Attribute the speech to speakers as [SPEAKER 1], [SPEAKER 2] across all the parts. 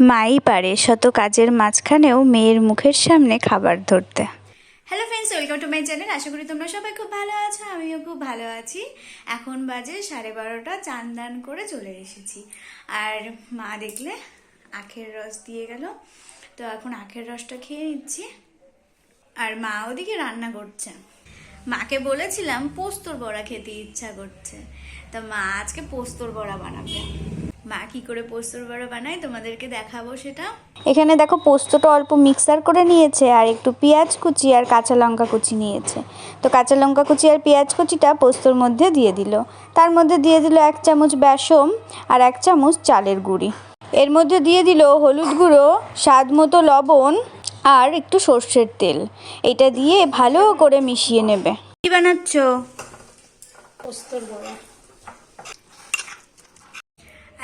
[SPEAKER 1] মাই পারে শত কাজের মাঝখানেও মেয়ের মুখের সামনে খাবার ধরতে।
[SPEAKER 2] Hello friends welcome to my channel আশা করি তোমরা সবাই খুব ভালো আছো, আমিও খুব ভালো আছি। এখন বাজে সাড়ে বারোটা, চান দান করে চলে এসেছি। আর মা দেখলে আখের রস দিয়ে গেল। তো এখন আখের রসটা খেয়ে নিচ্ছি। আর মা ওদিকে রান্না করছে। মাকে বলেছিলাম পোস্তর বড়া খেতে ইচ্ছা করছে। তা মা আজকে পোস্তর বড়া বানাবে। মা কি করে পোস্তর বড়া বানায় তোমাদেরকে দেখাবো সেটা।
[SPEAKER 1] এখানে দেখো পোস্তটা অল্প মিক্সার করে নিয়েছে আর একটু পেঁয়াজ কুচি আর কাঁচা লঙ্কা কুচি নিয়েছে। তো কাঁচা লঙ্কা কুচি আর পেঁয়াজ কুচিটা পোস্তর মধ্যে দিয়ে দিল। তার মধ্যে দিয়ে দিল এক চামচ বেসম আর এক চামচ চালের গুঁড়ি। এর মধ্যে দিয়ে দিল হলুদ গুঁড়ো স্বাদ মতো লবণ আর একটু সর্ষের তেল। এটা দিয়ে ভালো করে মিশিয়ে নেবে।
[SPEAKER 2] কি বানাচ্ছ?
[SPEAKER 3] পোস্তর বড়া।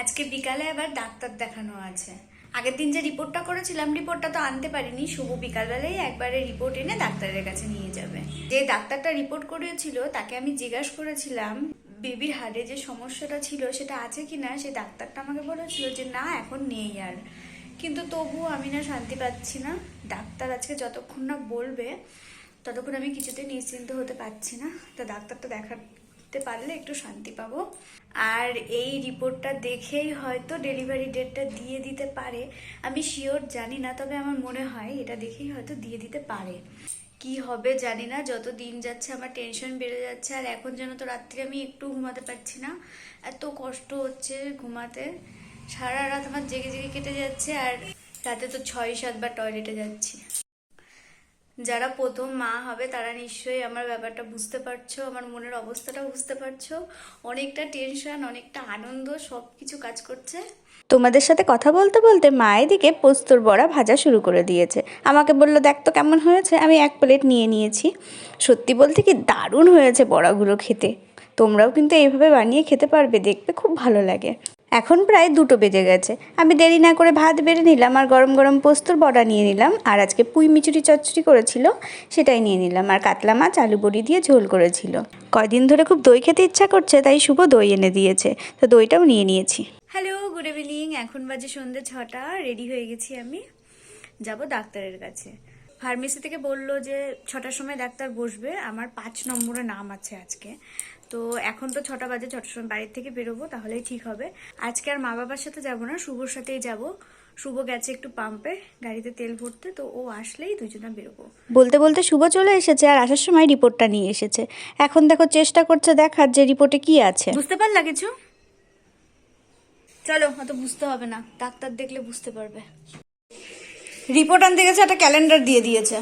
[SPEAKER 2] আজকে বিকালে আবার ডাক্তার দেখানো আছে। আগের দিন যে রিপোর্টটা করেছিলাম, রিপোর্টটা তো আনতে পারিনি। শুভ বিকালবেলায় একবারে রিপোর্ট এনে ডাক্তারের কাছে নিয়ে যাবে। যে ডাক্তারটা রিপোর্ট করেছিল তাকে আমি জিজ্ঞাসা করেছিলাম বেবির হাড়ে যে সমস্যাটা ছিল, সেটা আছে কি না সে ডাক্তারটা আমাকে বলেছিল যে, না, এখন নেই আর। কিন্তু তবুও আমি না শান্তি পাচ্ছি না। ডাক্তার আজকে যতক্ষণ না বলবে, ততক্ষণ আমি কিছুতেই নিশ্চিন্ত হতে পারছি না। তা ডাক্তারটা দেখাতে পারলে একটু শান্তি পাবো। আর এই রিপোর্টটা দেখেই হয়তো ডেলিভারি ডেটটা দিয়ে দিতে পারে। আমি শিওর জানি না, তবে আমার মনে হয় এটা দেখেই হয়তো দিয়ে দিতে পারে। কি হবে জানি না, যত দিন যাচ্ছে আমার টেনশন বেড়ে যাচ্ছে, আর এখন যেন তো রাত্রে আমি একটু ঘুমাতে পারছি না। এত কষ্ট হচ্ছে ঘুমাতে। সারা রাত আমার জেগে জেগে কেটে যাচ্ছে, আর রাতে তো ছয় সাতবার টয়লেটে যাচ্ছি। যারা প্রথম মা হবে, তারা নিশ্চয়ই আমার ব্যাপারটা বুঝতে পারছ, আমার মনের অবস্থাটা বুঝতে পারছ। অনেকটা টেনশন অনেকটা আনন্দ সব কিছু কাজ করছে।
[SPEAKER 1] তোমাদের সাথে কথা বলতে বলতে মা এদিকে পোস্তর বড়া ভাজা শুরু করে দিয়েছে। আমাকে বলল, দেখ তো কেমন হয়েছে, আমি এক প্লেট নিয়ে নিয়েছি। সত্যি বলতে কি দারুণ হয়েছে বড়াগুলো খেতে। তোমরাও কিন্তু এইভাবে বানিয়ে খেতে পারবে দেখবে খুব ভালো লাগে। এখন প্রায় দুটো বেজে গেছে। আমি দেরি না করে ভাত বেড়ে নিলাম আর গরম গরম পোস্তর বড়া নিয়ে নিলাম আর আজকে পুঁই মিচুরি চচ্চড়ি করেছিল, সেটাই নিয়ে নিলাম আর কাতলা মাছ, আলু বড়ি দিয়ে ঝোল করেছিল। কয়দিন ধরে খুব দই খেতে ইচ্ছা করছে, তাই শুভ দই এনে দিয়েছে। তো দইটাও নিয়ে নিয়েছি।
[SPEAKER 2] Hello, good evening. এখন বাজে সন্ধ্যে ছটা, রেডি হয়ে গেছি আমি। যাব ডাক্তারের কাছে। ফার্মেসি থেকে বলল যে ছটার সময় ডাক্তার বসবে। আমার পাঁচ নম্বরে নাম আছে আজকে। তো এখন তো ছটা বাজে ছটার সময় বাড়ির থেকে বেরোবো তাহলেই ঠিক হবে। আজকে আর মা বাবার সাথে যাব না শুভর সাথেই যাব। শুভ গেছে একটু পাম্পে গাড়িতে তেল ভরতে তো ও আসলেই দুজনা বেরোবো।
[SPEAKER 1] বলতে বলতে শুভ চলে এসেছে আর আসার সময় রিপোর্টটা নিয়ে এসেছে। এখন দেখো চেষ্টা করছে দেখার যে রিপোর্টে কি আছে।
[SPEAKER 2] বুঝতে পারলা কিছু? চলো অত বুঝতে হবে না ডাক্তার দেখলে বুঝতে পারবে। রিপোর্ট আনতে গেছে একটা ক্যালেন্ডার দিয়ে দিয়েছে।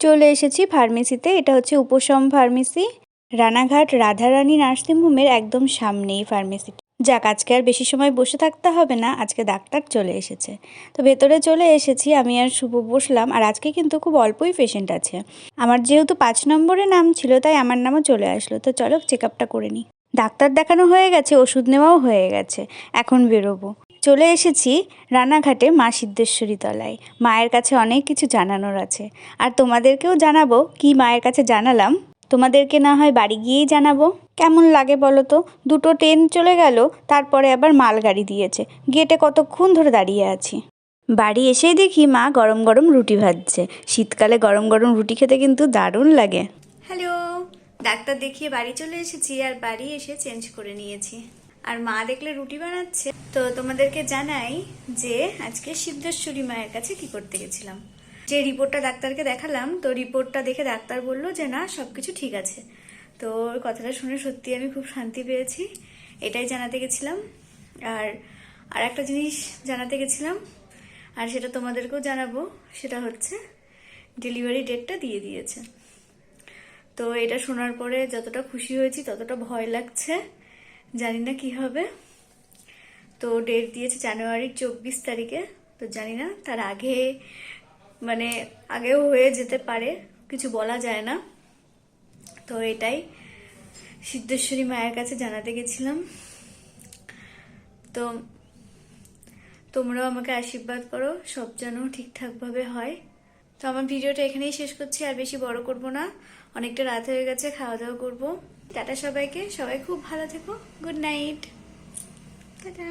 [SPEAKER 1] চলে এসেছি ফার্মেসিতে এটা হচ্ছে উপশম ফার্মেসি রানাঘাট রাধারানী নার্সিংহোমের একদম সামনেই ফার্মেসি যাক, আজকে আর বেশি সময় বসে থাকতে হবে না, আজকে ডাক্তার চলে এসেছে। তো ভেতরে চলে এসেছি, আমি আর শুভ বসলাম, আর আজকে কিন্তু খুব অল্পই পেশেন্ট আছে। আমার যেহেতু পাঁচ নম্বরে নাম ছিল, তাই আমার নামও চলে আসলো। তো চলো চেক আপটা করে নিই ডাক্তার দেখানো হয়ে গেছে, ওষুধ নেওয়াও হয়ে গেছে। এখন বেরোবো। চলে এসেছি রানাঘাটে মা সিদ্ধেশ্বরী তলায়। মায়ের কাছে অনেক কিছু জানানোর আছে। আর তোমাদেরকেও জানাব কি মায়ের কাছে জানালাম। তোমাদেরকে না হয় বাড়ি গিয়েই জানাব। কেমন লাগে বলো তো? দুটো ট্রেন চলে গেল, তারপরে আবার মালগাড়ি দিয়েছে। গেটে কতক্ষণ ধরে দাঁড়িয়ে আছি? বাড়ি এসেই দেখি মা গরম গরম রুটি ভাজছে। শীতকালে গরম গরম রুটি খেতে কিন্তু দারুণ লাগে।
[SPEAKER 2] হ্যালো, ডাক্তার দেখিয়ে বাড়ি চলে এসেছি আর বাড়ি এসে চেঞ্জ করে নিয়েছি। আর মা দেখলে রুটি বানাচ্ছে। তো তোমাদেরকে জানাই যে আজকে সিদ্ধেশ্বরী মায়ের কাছে কি করতে গেছিলাম। যে রিপোর্টটা ডাক্তারকে দেখালাম, তো রিপোর্টটা দেখে ডাক্তার বলল যে, না, সবকিছু ঠিক আছে। তো কথাটা শুনে সত্যি আমি খুব শান্তি পেয়েছি, এটাই জানাতে গেছিলাম। আর আর একটা জিনিস জানাতে গেছিলাম, আর সেটা তোমাদেরকেও জানাব, সেটা হচ্ছে ডেলিভারি ডেটটা দিয়ে দিয়েছে। তো এটা শোনার পরে যতটা খুশি হয়েছি, ততটা ভয় লাগছে। জানি না কি হবে। তো ডেট দিয়েছে জানুয়ারির চব্বিশ তারিখে। তো জানি না, তার আগে মানে আগেও হয়ে যেতে পারে, কিছু বলা যায় না। তো এটাই সিদ্ধেশ্বরী মায়ের কাছে জানাতে গেছিলাম। তো তোমরাও আমাকে আশীর্বাদ করো, সব যেন ঠিকঠাকভাবে হয়। তো আমার ভিডিওটা এখানেই শেষ করছি, আর বেশি বড় করব না। অনেকটা রাত হয়ে গেছে খাওয়া দাওয়া করব। টাটা সবাইকে, সবাই খুব ভালো থেকো। Good night. টাটা।